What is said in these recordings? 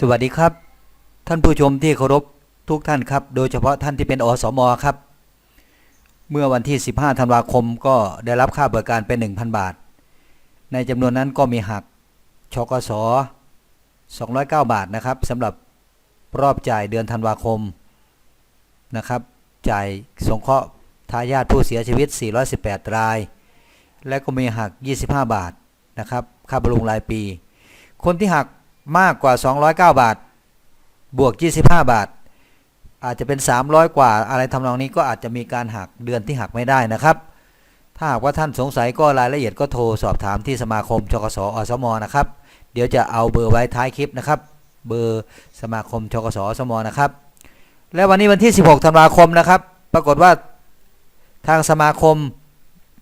สวัสดีครับ ท่านผู้ชมที่เคารพทุกท่านครับ โดยเฉพาะท่านที่เป็นอสมอครับ เมื่อวันที่ 15 ธันวาคมก็ได้รับค่าบริการเป็น 1,000 บาท ในจำนวนนั้นก็มีหักชกส209 บาทนะครับสำหรับรอบจ่ายเดือนธันวาคมนะครับ จ่ายสงเคราะห์ทายาทผู้เสียชีวิต 418 ราย และก็มีหัก 25 บาทนะครับค่าบำรุงรายปี คนที่หัก มากกว่า 209 บาท บวก 25 บาท อาจจะเป็น 300 กว่า อะไรทำนองนี้ก็อาจจะมีการหักเดือนที่หักไม่ได้นะครับ ถ้าหากว่าท่านสงสัยก็รายละเอียดก็โทรสอบถามที่สมาคมชกสอสมนะครับ เดี๋ยวจะเอาเบอร์ไว้ท้ายคลิปนะครับ เบอร์สมาคมชกสอสมนะครับ และวันนี้วันที่ 16 ธันวาคมนะครับ ปรากฏว่าทางสมาคม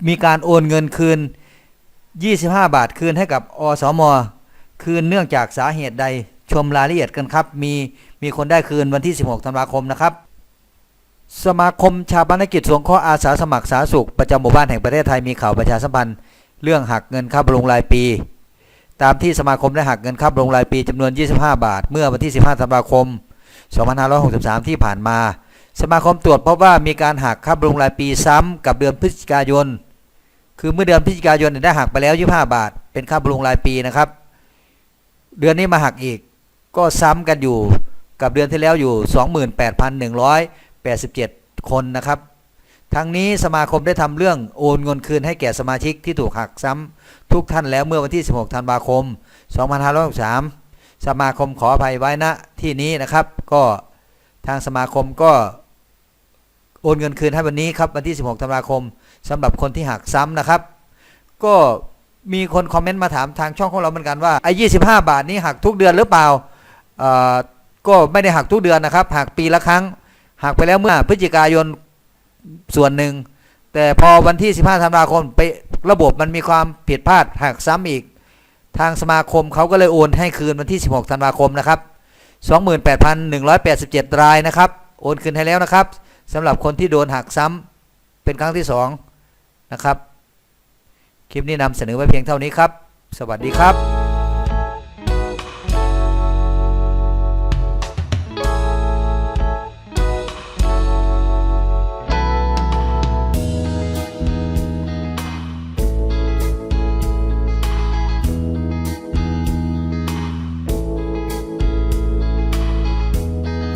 มีการโอนเงินคืน 25 บาทคืนให้กับอสม คืนเนื่องจากสาเหตุใดชมรายละเอียดกันครับ มีมีคนได้คืนวันที่ 16 ธันวาคมนะครับ สมาคมชาปนกิจสงเคราะห์อาสาสมัครสาธารณสุขประจำหมู่บ้านแห่งประเทศไทยมีข่าวประชาสัมพันธ์เรื่องหักเงินค่าบำรุงรายปี ตามที่สมาคมได้หักเงินค่าบำรุงรายปีจำนวน 25 บาท เมื่อวันที่ 15 ธันวาคม 2563 ที่ผ่านมา สมาคมตรวจพบว่ามีการหักค่าบำรุงรายปีซ้ำกับเดือนพฤศจิกายน คือเมื่อเดือนพฤศจิกายนได้หักไปแล้ว 25 บาท เป็นค่าบำรุงรายปีนะครับ เดือนนี้มาหักอีก ก็ซ้ำกันอยู่กับเดือนที่แล้วอยู่ 28,187 คนนะครับ ทั้งนี้สมาคมได้ทำเรื่องโอนเงินคืนให้แก่สมาชิกที่ถูกหักซ้ำทุกท่านแล้วเมื่อวันที่ 16 ธันวาคม 2563 สมาคมขออภัยไว้ณที่นี้นะครับ ก็ทางสมาคมก็โอนเงินคืนให้วันนี้ครับวันที่ 16 ธันวาคมสำหรับคนที่หักซ้ำนะครับ ก็ มีคนคอมเมนต์มาถามทางช่องของเราเหมือนกันว่าไอ้25บาทนี้หักทุกเดือนหรือเปล่าก็ไม่ได้หักทุกเดือนนะครับหักปีละครั้งหักไปแล้วเมื่อพฤศจิกายนส่วนหนึ่ง แต่พอวันที่ 15ธันวาคมไประบบมันมีความผิดพลาดหักซ้ำอีก ทางสมาคมเขาก็เลยโอนให้คืนวันที่ 16ธันวาคมนะครับ28,187 รายนะครับ โอนคืนให้แล้วนะครับสำหรับคนที่โดนหักซ้ำเป็นครั้งที่2นะครับ คลิปนี้นำเสนอไว้เพียงเท่านี้ครับ สวัสดีครับ